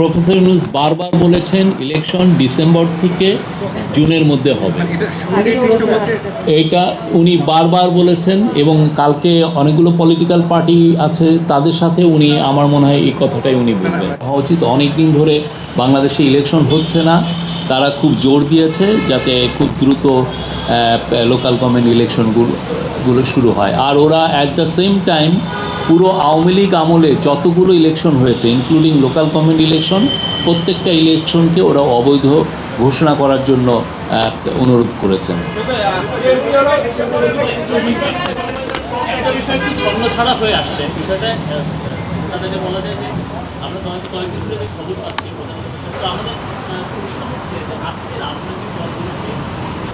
Professor Yunus বারবার বলেছেন election December থেকে জুনের মধ্যে হবে। এইটা উনি বারবার বলেছেন এবং কালকে অনেকগুলো পলিটিক্যাল পার্টি আছে তাদের সাথে উনি, আমার মনে হয় এই কথাটাই উনি বলবেন। হওয়া উচিত অনেক দিন ধরে বাংলাদেশে ইলেকশন হচ্ছে না, তারা খুব জোর দিয়েছে যাতে খুব দ্রুত লোকাল গভর্নমেন্ট ইলেকশনগুলো গুলো শুরু হয়। আর ওরা অ্যাট দ্য সেম টাইম পুরো আওয়ামী লীগ আমলে যতগুলো ইলেকশন হয়েছে ইনক্লুডিং লোকাল গভর্নমেন্ট ইলেকশন প্রত্যেকটা ইলেকশনকে ওরা অবৈধ ঘোষণা করার জন্য অনুরোধ করেছেন।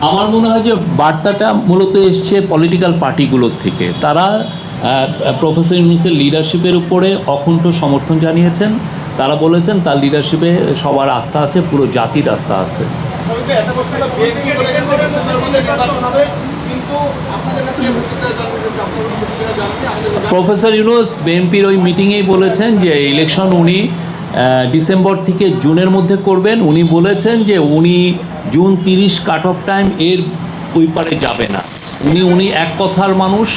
আমার মনে হয় যে বার্তাটা মূলত এসছে পলিটিক্যাল পার্টিগুলোর থেকে। তারা প্রফেসর ইউনুসের লিডারশিপের উপরে অকুণ্ঠ সমর্থন জানিয়েছেন। তারা বলেছেন তার লিডারশিপে সবার আস্থা আছে পুরো জাতির আস্থা আছে। প্রফেসর ইউনুস বিএনপির ওই মিটিংয়েই বলেছেন যে ইলেকশন উনি ডিসেম্বর থেকে জুনের মধ্যে করবেন। উনি বলেছেন যে উনি জুন তিরিশ কাট অফ টাইম এর ওই পারে যাবে না। উনি উনি এক কথার মানুষ।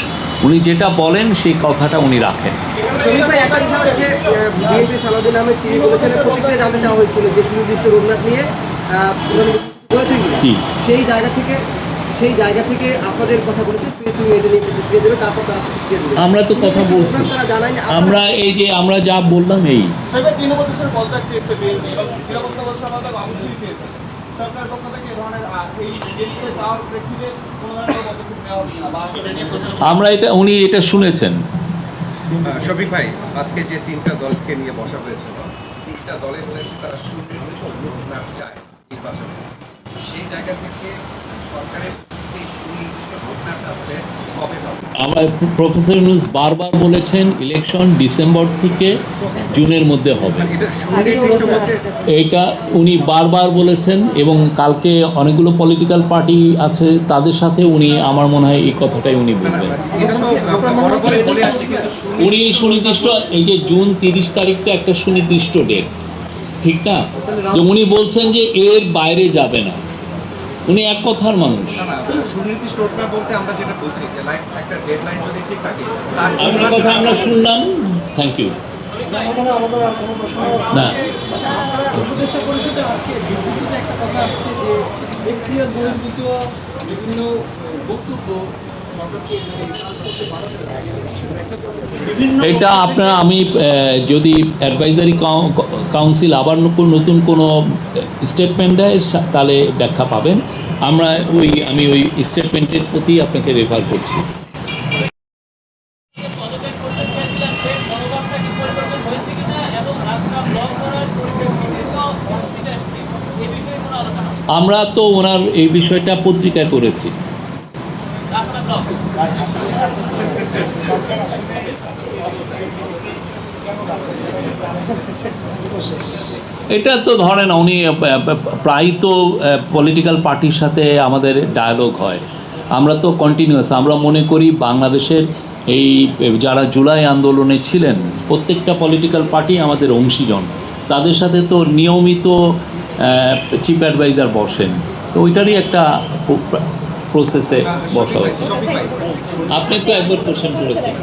উনি যেটা বলেন সেই কথাটা উনি রাখেন? সেই জায়গা থেকে সেই জায়গা থেকে আপনাদের কথা বলেছে দেবে তারপর তারা আমরা তো কথা বলছি। আমরা এই যে আমরা যা বললাম এই। সরকারের পক্ষ থেকে ধরনের এই প্রেক্ষিতে কোনো ধরনের পদক্ষেপ নেওয়া হবে না আমরা এটা উনি এটা শুনেছেন। শফিক ভাই আজকে যে তিনটা দলকে নিয়ে বসা হয়েছিল তিনটা দলে বলেছে তারা সুনির্দিষ্ট রোডম্যাপ চায় নির্বাচনে। সেই জায়গা থেকে সরকারের সুনির্দিষ্ট রোডম্যাপটা পাবে আমার প্রফেসর ইউনুস বারবার বলেছেন ইলেকশন ডিসেম্বর থেকে জুনের মধ্যে হবে। এটা উনি বারবার বলেছেন এবং কালকে অনেকগুলো পলিটিক্যাল পার্টি আছে তাদের সাথে উনি, আমার মনে হয় এই কথাটাই উনি বলবেন। উনি সুনির্দিষ্ট এই যে জুন তিরিশ তারিখটা একটা সুনির্দিষ্ট ডেট ঠিক না? উনি বলছেন যে এর বাইরে যাবে না। উনি এক কথার মানুষ। না না সুনির্দিষ্ট রোডম্যাপ বলতে আমরা যেটা বুঝি যে লাইক একটা ডেডলাইন থাকে তার আপনার কথা আমরা শুনলাম থ্যাংক ইউ না। বিভিন্ন বক্তব্য সরকারকে মানে কাজ করতে বাধা দেবে একটা বিভিন্ন এটা আপনার আমি যদি অ্যাডভাইজারি কাউন্সিল আবার নতুন নতুন কোনো স্টেটমেন্ট দেয় তাহলে ব্যাখ্যা পাবেন আমরা ওই, আমি ওই স্টেটমেন্টের প্রতি আপনাকে রেফার করছি? আমরা তো ওনার এই বিষয়টা পত্রিকায় করেছি এটা তো ধরেন উনি প্রায় তো পলিটিক্যাল পার্টির সাথে আমাদের ডায়ালগ হয়। আমরা তো কন্টিনিউয়াস আমরা মনে করি বাংলাদেশের এই, যারা জুলাই আন্দোলনে ছিলেন, প্রত্যেকটা পলিটিক্যাল পার্টি আমাদের অংশীজন। তাদের সাথে তো নিয়মিত চিফ অ্যাডভাইজার বসেন। তো ওইটারই একটা প্রসেসে বসা হয়েছে আপনি তো একবার কোশ্চেন করেছেন।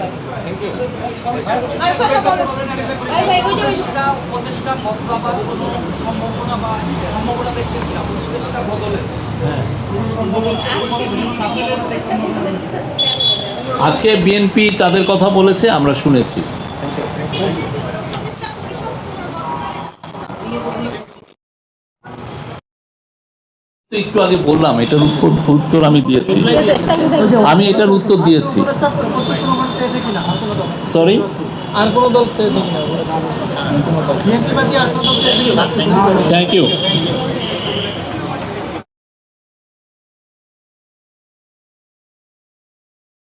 আজকে বিএনপি তাদের কথা বলেছে, আমরা শুনেছি। একটু আগে বললাম এটার উত্তর উত্তর আমি দিয়েছি। আমি এটার উত্তর দিয়েছি। সরি আর কোনো দল থ্যাংক ইউ